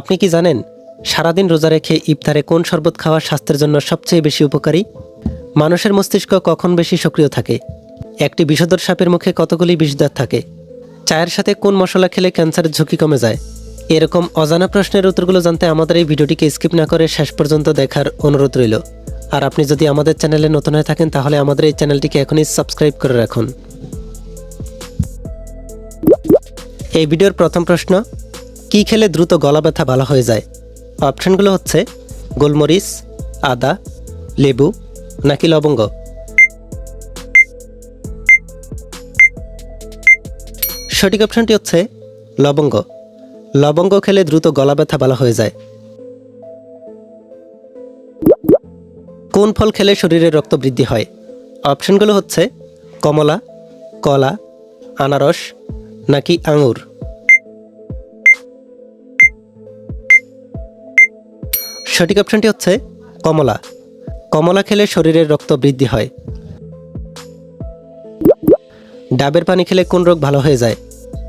আপনি কি জানেন সারাদিন রোজা রেখে ইফতারে কোন শরবত খাওয়া স্বাস্থ্যের জন্য সবচেয়ে বেশি উপকারী? মানুষের মস্তিষ্ক কখন বেশি সক্রিয় থাকে? একটি বিষধর সাপের মুখে কতগুলি বিষদার থাকে? চায়ের সাথে কোন মশলা খেলে ক্যান্সারের ঝুঁকি কমে যায়? এরকম অজানা প্রশ্নের উত্তরগুলো জানতে আমাদের এই ভিডিওটিকে স্কিপ না করে শেষ পর্যন্ত দেখার অনুরোধ রইল। আর আপনি যদি আমাদের চ্যানেলে নতুন হয়ে থাকেন, তাহলে আমাদের এই চ্যানেলটিকে এখনই সাবস্ক্রাইব করে রাখুন। এই ভিডিওর প্রথম প্রশ্ন কি খেলে দ্রুত গলা ব্যথা ভালো হয়ে যায়? অপশনগুলো হচ্ছে গোলমরিচ, আদা, লেবু নাকি লবঙ্গ। সঠিক অপশনটি হচ্ছে লবঙ্গ। লবঙ্গ খেলে দ্রুত গলা ব্যথা ভালো হয়ে যায়। কোন ফল খেলে শরীরে রক্ত বৃদ্ধি হয়? অপশনগুলো হচ্ছে কমলা, কলা, আনারস নাকি আঙুর। সঠিক অপশনটি হচ্ছে কমলা। কমলা খেলে শরীরের রক্ত বৃদ্ধি হয়। ডাবের পানি খেলে কোন রোগ ভালো হয়ে যায়?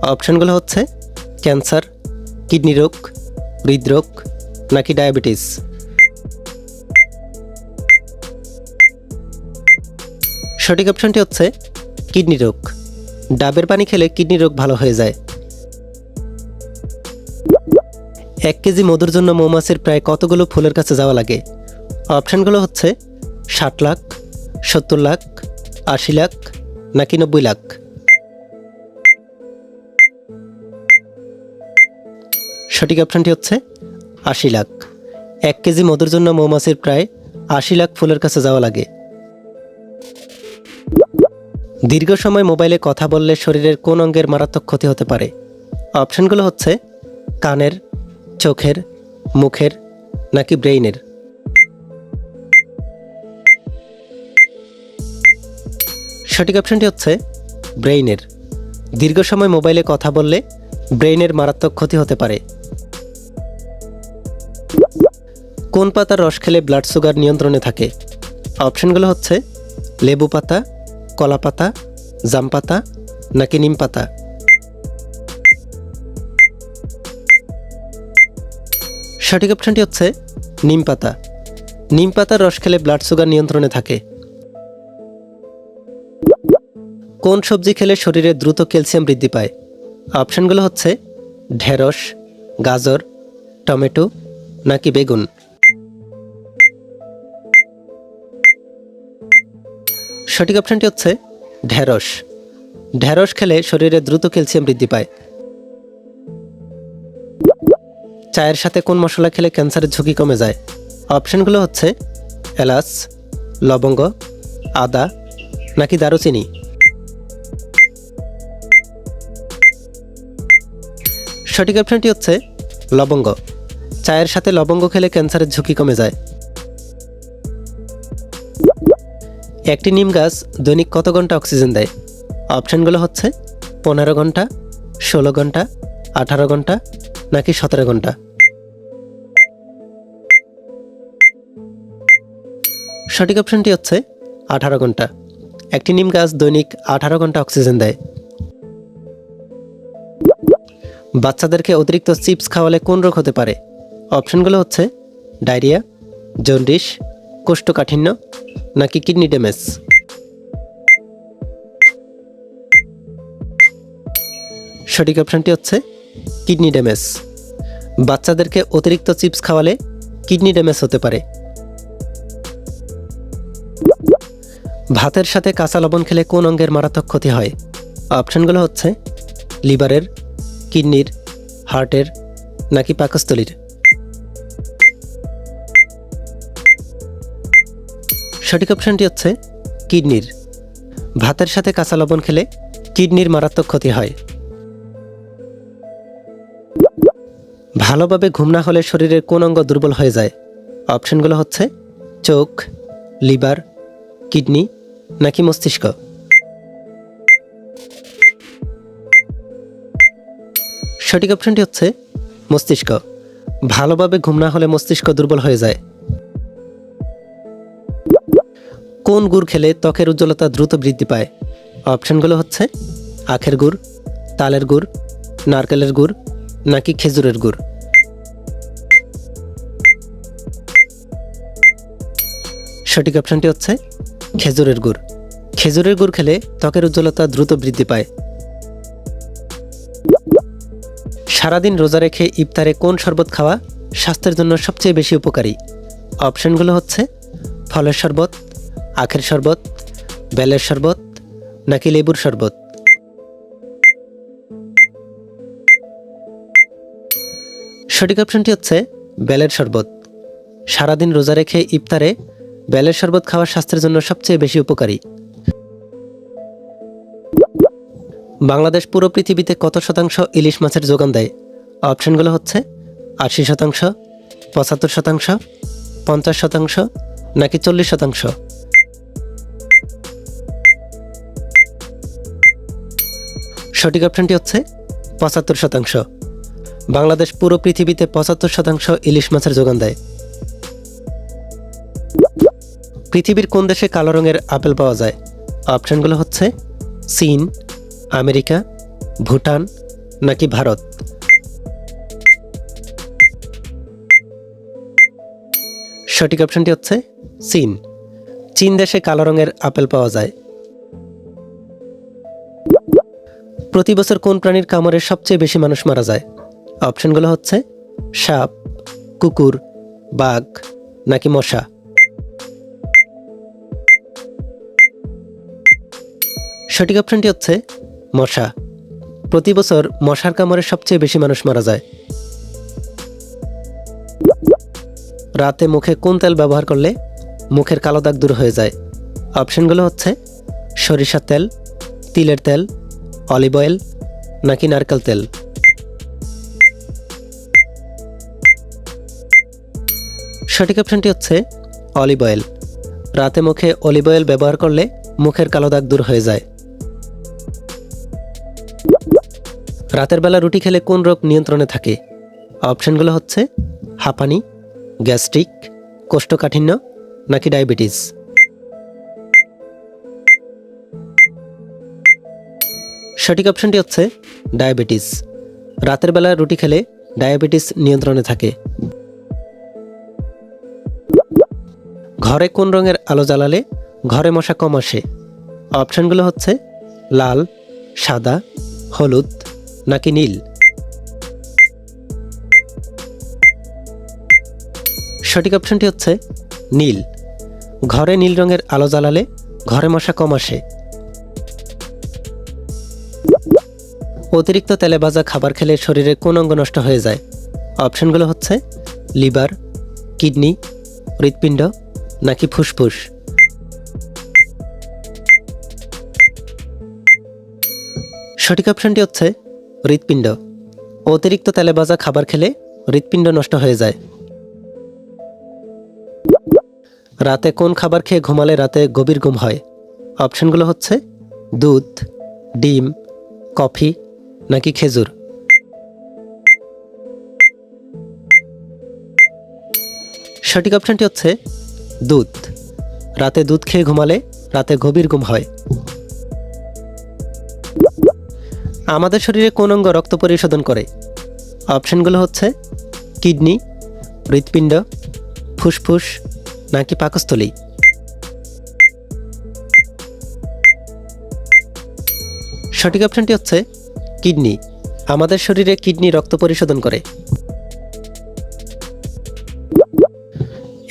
অপশনগুলো হচ্ছে ক্যান্সার, কিডনি রোগ, হৃদরোগ নাকি ডায়াবেটিস। সঠিক অপশনটি হচ্ছে কিডনি রোগ। ডাবের পানি খেলে কিডনি রোগ ভালো হয়ে যায়। এক কেজি মধুর জন্য মৌমাছির প্রায় কতগুলো ফুলের কাছে যাওয়া লাগে? অপশানগুলো হচ্ছে, ষাট লাখ, সত্তর লাখ, আশি লাখ, নাকি নব্বই লাখ? সঠিক অপশানটি হচ্ছে, আশি লাখ। এক কেজি মধুর জন্য মৌমাছির প্রায় আশি লাখ ফুলের কাছে যাওয়া লাগে। দীর্ঘ সময় মোবাইলে কথা বললে শরীরের কোন অঙ্গের মারাত্মক ক্ষতি হতে পারে? অপশানগুলো হচ্ছে, কানের চোখের, মুখের নাকি ব্রেইনের? সঠিক অপশনটি হচ্ছে ব্রেইনের। দীর্ঘ সময় মোবাইলে কথা বললে ব্রেইনের মারাত্মক ক্ষতি হতে পারে। কোন পাতার রস খেলে ব্লাড সুগার নিয়ন্ত্রণে থাকে? অপশনগুলো হচ্ছে লেবু পাতা, কলা পাতা, জাম পাতা নাকি নিম পাতা? সঠিক অপশনটি হচ্ছে নিম পাতা। নিম পাতার রস খেলে ব্লাড সুগার নিয়ন্ত্রণে থাকে। কোন সবজি খেলে শরীরে দ্রুত ক্যালসিয়াম বৃদ্ধি পায়? অপশনগুলো হচ্ছে ঢেঁড়স, গাজর, টমেটো নাকি বেগুন। সঠিক অপশনটি হচ্ছে ঢেঁড়স। ঢেঁড়স খেলে শরীরে দ্রুত ক্যালসিয়াম বৃদ্ধি পায়। চায়ের সাথে কোন মশলা খেলে ক্যান্সারের ঝুঁকি কমে যায়? অপশানগুলো হচ্ছে, এলাচ, লবঙ্গ, আদা, নাকি দারুচিনি? সঠিক অপশনটি হচ্ছে, লবঙ্গ। চায়ের সাথে লবঙ্গ খেলে ক্যান্সারের ঝুঁকি কমে যায়। একটি নিম গাছ দৈনিক কত ঘণ্টা অক্সিজেন দেয়? অপশানগুলো হচ্ছে, পনেরো ঘণ্টা, ষোলো ঘণ্টা, আঠারো ঘণ্টা, নাকি সতেরো ঘণ্টা? সঠিক অপশনটি হচ্ছে আঠারো ঘণ্টা। একটি নিম গাছ দৈনিক আঠারো ঘণ্টা অক্সিজেন দেয়। বাচ্চাদেরকে অতিরিক্ত চিপস খাওয়ালে কোন রোগ হতে পারে? অপশনগুলো হচ্ছে ডায়রিয়া, জন্ডিস, কোষ্ঠকাঠিন্য নাকি কিডনি ড্যামেজ? সঠিক অপশনটি হচ্ছে কিডনি ড্যামেজ। বাচ্চাদেরকে অতিরিক্ত চিপস খাওয়ালে কিডনি ড্যামেজ হতে পারে। ভাতের সাথে কাঁচা লবণ খেলে কোন অঙ্গের মারাত্মক ক্ষতি হয়? অপশনগুলো হচ্ছে, লিভারের, কিডনির, হার্টের, নাকি পাকস্থলীর। সঠিক অপশনটি হচ্ছে, কিডনির। ভাতের সাথে কাঁচা লবণ খেলে কিডনির মারাত্মক ক্ষতি হয়। ভালোভাবে ঘুম না হলে শরীরের কোন অঙ্গ দুর্বল হয়ে যায়? অপশনগুলো হচ্ছে, চোখ, লিভার, কিডনি নাকি মস্তিষ্ক? সঠিক অপশনটি হচ্ছে মস্তিষ্ক। ভালোভাবে ঘুম না হলে মস্তিষ্ক দুর্বল হয়ে যায়। কোন গুড় খেলে ত্বকের উজ্জ্বলতা দ্রুত বৃদ্ধি পায়? অপশনগুলো হচ্ছে আখের গুড়, তালের গুড়, নারকেলের গুড়, নাকি খেজুরের গুড়। সঠিক অপশনটি হচ্ছে খেজুরের গুড়। খেজুরের গুড় খেলে ত্বকের উজ্জ্বলতা দ্রুত বৃদ্ধি পায়। সারাদিন রোজা রেখে ইফতারে কোন শরবত খাওয়া স্বাস্থ্যের জন্য সবচেয়ে বেশি উপকারী? অপশনগুলো হচ্ছে, ফলের শরবত, আখের শরবত, বেলের শরবত, নাকি লেবুর শরবত? সঠিক অপশনটি হচ্ছে, বেলের শরবত। সারাদিন রোজা রেখে ইফতারে বেলের শরবত খাওয়া স্বাস্থ্যের জন্য সবচেয়ে বেশি উপকারী। বাংলাদেশ পুরো পৃথিবীতে কত শতাংশ ইলিশ মাছের যোগান দেয়? অপশনগুলো হচ্ছে, আশি শতাংশ, পঁচাত্তর শতাংশ, পঞ্চাশ শতাংশ, নাকি চল্লিশ শতাংশ। সঠিক অপশনটি হচ্ছে, পঁচাত্তর শতাংশ। বাংলাদেশ পুরো পৃথিবীতে পঁচাত্তর শতাংশ ইলিশ মাছের যোগান দেয়। পৃথিবীর কোন দেশে কালো রঙের আপেল পাওয়া যায়? অপশনগুলো হচ্ছে চীন, আমেরিকা, ভুটান নাকি ভারত? সঠিক অপশনটি হচ্ছে চীন। চীন দেশে কালো রঙের আপেল পাওয়া যায়। প্রতি বছর কোন প্রাণীর কামড়ে সবচেয়ে বেশি মানুষ মারা যায়? অপশনগুলো হচ্ছে সাপ, কুকুর, বাঘ নাকি মশা? সঠিক অপশনটি হচ্ছে মশা। প্রতি বছর মশার কামড়ে সবচেয়ে বেশি মানুষ মারা যায়। রাতে মুখে কোন তেল ব্যবহার করলে মুখের কালো দাগ দূর হয়ে যায়? অপশনগুলো হচ্ছে সরিষার তেল, তিলের তেল, অলিভ অয়েল নাকি নারকেল তেল। সঠিক অপশনটি হচ্ছে অলিভ অয়েল। রাতে মুখে অলিভ অয়েল ব্যবহার করলে মুখের কালো দাগ দূর হয়ে যায়। রাতের বেলা রুটি খেলে কোন রোগ নিয়ন্ত্রণে থাকে? অপশনগুলো হচ্ছে হাঁপানি, গ্যাস্ট্রিক, কোষ্ঠকাঠিন্য নাকি ডায়াবেটিস। সঠিক অপশনটি হচ্ছে ডায়াবেটিস। রাতের বেলা রুটি খেলে ডায়াবেটিস নিয়ন্ত্রণে থাকে। ঘরে কোন রঙের আলো জ্বালালে ঘরে মশা কম আসে? অপশনগুলো হচ্ছে লাল, সাদা, হলুদ নাকি নীল? সঠিক অপশনটি হচ্ছে নীল। ঘরে নীল রঙের আলো জ্বালালে ঘরে মশা কম আসে। অতিরিক্ত তেলে ভাজা খাবার খেলে শরীরে কোন অঙ্গ নষ্ট হয়ে যায়? অপশনগুলো হচ্ছে লিভার, কিডনি, হৃৎপিণ্ড নাকি ফুসফুস। সঠিক অপশনটি হচ্ছে হৃৎপিণ্ড। অতিরিক্ত তেলে ভাজা খাবার খেলে হৃৎপিণ্ড নষ্ট হয়ে যায়। রাতে কোন খাবার খেয়ে ঘুমালে রাতে গভীর ঘুম হয়? অপশনগুলো হচ্ছে দুধ, ডিম, কফি নাকি খেজুর। সঠিক অপশনটি হচ্ছে দুধ। রাতে দুধ খেয়ে ঘুমালে রাতে গভীর ঘুম হয়। আমাদের শরীরে কোন অঙ্গ রক্ত পরিশোধন করে? অপশনগুলো হচ্ছে কিডনি, হৃৎপিণ্ড, ফুসফুস নাকি পাকস্থলী। সঠিক অপশনটি হচ্ছে কিডনি। আমাদের শরীরে কিডনি রক্ত পরিশোধন করে।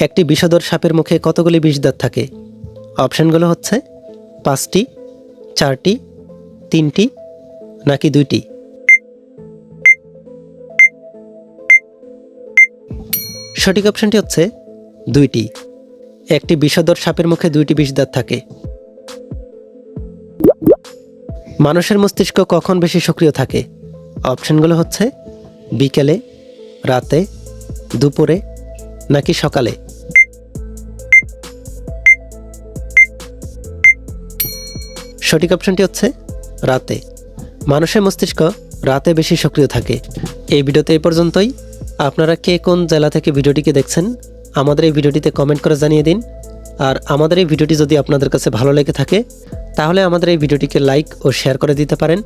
একটি বিষধর সাপের মুখে কতগুলি বিষদাঁত থাকে? অপশনগুলো হচ্ছে পাঁচটি, চারটি, তিনটি নাকি দুইটি? সঠিক অপশনটি হচ্ছে দুইটি। একটি বিষধর সাপের মুখে দুইটি বিষদাঁত থাকে। মানুষের মস্তিষ্ক কখন বেশি সক্রিয় থাকে? অপশনগুলো হচ্ছে বিকেলে, রাতে, দুপুরে নাকি সকালে? সঠিক অপশনটি হচ্ছে রাতে। মানুষের মস্তিষ্ক রাতে বেশি সক্রিয় থাকে। এই ভিডিওতে এই পর্যন্তই। আপনারা কে কোন জেলা থেকে ভিডিওটিকে দেখছেন, আমাদের এই ভিডিওটিতে কমেন্ট করে জানিয়ে দিন। আর আমাদের এই ভিডিওটি যদি আপনাদের কাছে ভালো লেগে থাকে, তাহলে আমাদের এই ভিডিওটিকে লাইক ও শেয়ার করে দিতে পারেন।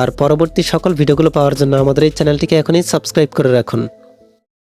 আর পরবর্তী সকল ভিডিওগুলো পাওয়ার জন্য আমাদের এই চ্যানেলটিকে এখনই সাবস্ক্রাইব করে রাখুন।